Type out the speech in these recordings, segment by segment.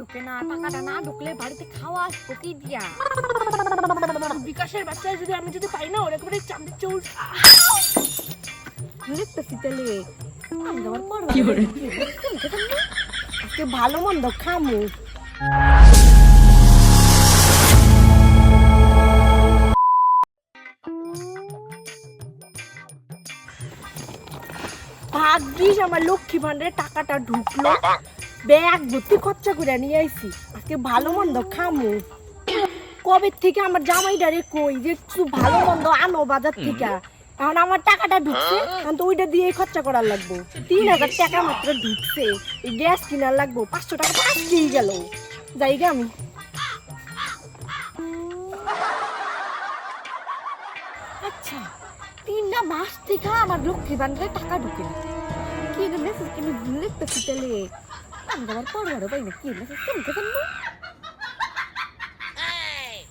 ঢুকে না টাকাটা না ঢুকলে বাড়িতে খাওয়া দিয়া? বিকাশের বাচ্চা যদি আমি যদি পাই না ওর একেবারে চামড়ি চৌল। দেখতেছি তাহলে। আজকে ভালো মন্দ খামু। ভাগ্যিস আমার লক্ষ্মী ভান্ডারে টাকাটা ঢুকলো। ব্যাগ ভর্তি খরচা করে নিয়ে আইছি। আজকে ভালো মন্দ খামু। কবে থেকে আমার জামাইডারে কই যে একটু ভালো মন্দ আনো বাজার থেকে? এখন আমার টাকাটা ঢুকছে এখন তো ওইটা দিয়ে খরচা করার লাগবো। তিন হাজার টাকা মাত্র ঢুকছে। গ্যাস কিনার লাগবো পাঁচশো টাকা তো আসতেই গেল। যাই গে আমি। আচ্ছা তিনটা মাস থেকে আমার লক্ষ্মী ভান্ডারে টাকা ঢুকে না কি মেসেজ কেন লিখতেছি তাহলে। আমি তো আবার পড়ব পাই না। কি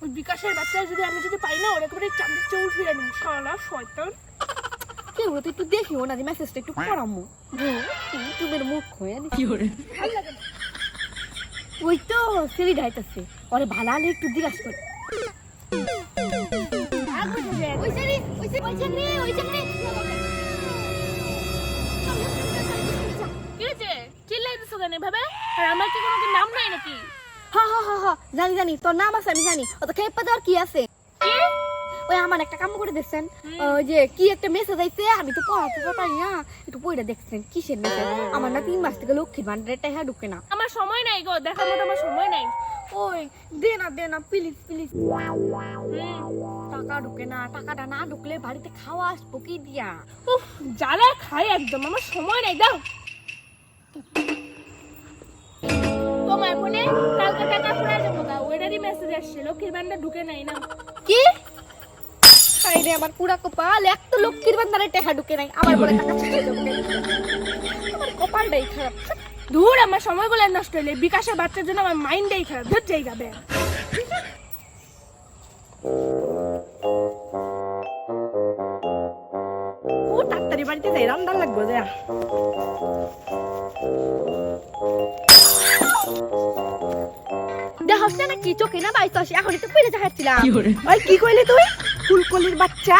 ওই বিকাশের বাচ্চা যদি আমি যদি পাই না ওর একেবারে চামড়ি চৌল ফিরে নিব শালা শয়তান। কেউ তো একটু দেখিও না যে মেসেজটা একটু পড়ামু ইউটিউবের মুখ হয়ে কি করে ওই তো সিঁড়ি ঢাইতেছে। ওরে ভালো আলে একটু জিজ্ঞাসা করে। ওই সিঁড়ি ওই সিঁড়ি ওই সিঁড়ি ওই সিঁড়ি। কেন ভাবে? আর আমার কি কোনো নাম নাই নাকি? হা হা হা হা জানি জানি তোর নাম আছে আমি জানি। ও তো খেয়ে দেওয়ার কি আছে? ওই আমার একটা কাম করে দেখছেন। ওই যে কি একটা মেসেজ আইছে আমি তো পড়াতে পারি না। একটু পড়ে দেখছেন কিসের মেসেজ? আমার না তিন মাস থেকে লক্ষ্মী ভান্ডারের টাকা ঢুকে না। আমার সময় নাই গো দেখার মতো আমার সময় নাই। ওই দে না দে না প্লিজ প্লিজ। টাকা ঢুকে না টাকাটা না ঢুকলে বাড়িতে খাওয়া আসব কি দিয়া? উফ জ্বালা খাই একদম আমার সময় নাই দাও। তোমার ফোনে কালকে টাকা ফুরা যাব গা। ওইটারই মেসেজ আসছে লক্ষ্মীর ভান্ডার ঢুকে নাই না। কি? রে, আমার পুরা কপাল এক তো লক্ষ্মীর ভান্ডারে টাকা ঢুকে নাই আমার বলে টাকা ছিটে যাবে আমার কপালটাই খারাপ। দূর আমার সময়গুলো নষ্ট হইলে, বিকাশের বাচ্চার জন্য আমার মাইন্ডটাই খারাপ, ধর যাই যাবে ও ডাক্তারি বাড়িতে যাই রান্না লাগবে যা। দেখাস না কি চোখে না বাইশ আসে এখন তো পেরে দেখাচ্ছিলাম। ওই কি কইলি তুই? ফুলকলির বাচ্চা?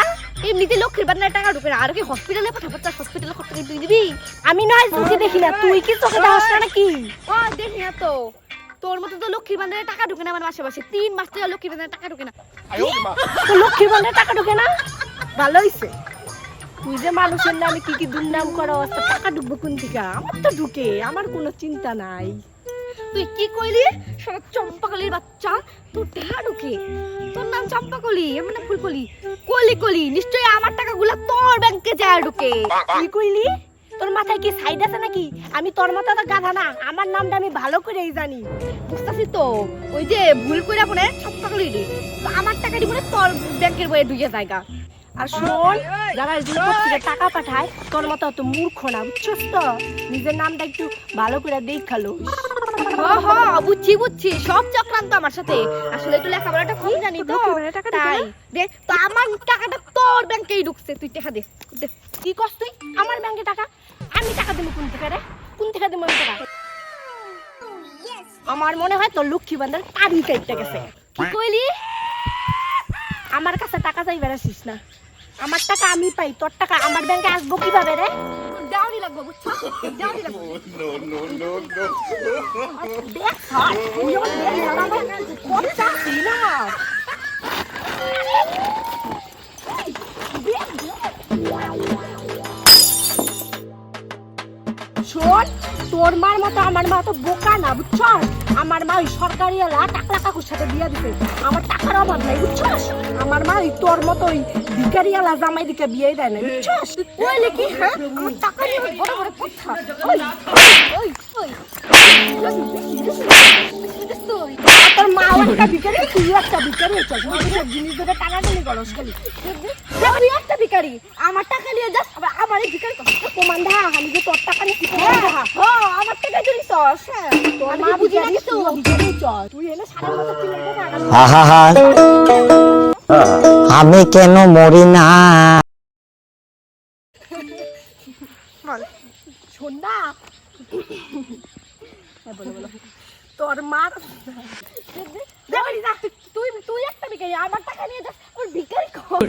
এমনিতে লক্ষ্মীর বান্নার টাকা ঢুকে না আর কি হসপিটালে পাঠাবো? চার হসপিটালে খরচা তুই দিবি? আমি নয় চোখে দেখি না তুই কি চোখে দেখাস না নাকি? ও দেখি না তো। তোর মতো তো লক্ষ্মীর ভান্ডারে টাকা ঢুকে না আমার মাসে তিন মাস থেকে লক্ষ্মীর ভান্ডারে টাকা ঢুকে না। লক্ষ্মীর টাকা ঢুকে না? ভালো হইছে। তুই যে মানুষের নামে কি কি দুর্নাম করো টাকা ঢুকবো কোন থেকে আমার তো ঢুকে আমার কোনো চিন্তা নাই। তুই কি কইলি? সারা চম্পাকলির বাচ্চা, তোর টাকা ঢুকে তোর নাম চম্পাকলি মানে ফুলকলি। কলি কলি নিশ্চয়ই আমার টাকাগুলো তোর ব্যাংকে যায় ঢুকে। কি কইলি? তোর মাথায় কি সাইড আছে নাকি? আমি তোর মতো তো গাধা না, আমার নামটা আমি ভালো করেই জানি। বুঝতেছি তো? ওই যে ভুল করে মনে চম্পাকলি রে, তো আমার টাকা দিব তোর ব্যাংকের বইয়ে ঢুকে জায়গা। আর শোন, যারা থেকে টাকা পাঠায়, তোর মতো অত মূর্খ না, বুঝছস তো? নিজের নামটা একটু ভালো করে দেখাল। হ বুঝছি বুঝছি। সব চক্রান্ত আমার সাথে। আসলে একটু লেখাপড়াটা কম জানি তো। তাই? দে তো আমার টাকাটা তোর ব্যাংকেই ঢুকছে। তুই টাকা দে কি করছ তুই? আমার ব্যাংকে টাকা? আমি টাকা দেবো কোন থেকে রে? কোন থেকে দেবো আমি টাকা? আমার মনে হয় তোর লক্ষ্মী বান্ধার কারি কাটতে গেছে। কি কইলি? আমার কাছে টাকা চাই বেড়াছিস না। আমার টাকা আমি পাই তোর টাকা আমার ব্যাংকে আসব কীভাবে রে? দেওয়ানি লাগবে বুঝছ দেওয়ানি লাগবে no, no, no, no. দেখ হয়, তুই শোন, তোর মার মতো, আমার মা তো বোকা না বুঝছস আমার মা ওই সরকারি এলা টাকলা কাকুর সাথে বিয়ে দিতে আমার টাকার অভাব নাই, বুঝছস? আমার মা ওই তোর মতো ওই ভিকারি এলা জামাই দিকে বিয়ে দেয় না বুঝছস? ওই কি হ্যাঁ? আমার টাকা নিয়ে বড় বড় কথা। ওই ওই ওই। একটা ভিকারি তুই একটা জিনিস ধরে টাকা নিয়ে গরস খালি। তুই একটা ভিকারি আমার টাকা নিয়ে যাস আবার আমার এই প্রমাণ আমি যে তোর টাকা নিয়ে হ্যাঁ আমার টাকা চুরি চস তোর মা বুঝি না কিছু। ভিকারি চস তুই এনে সারা বছর তুই এটা টাকা আমি কেন মরি না? শোন না হ্যাঁ তোর মার তুই তুই একটা ভিখারি আমার টাকা নিয়ে যাস আমার ভিখারি কর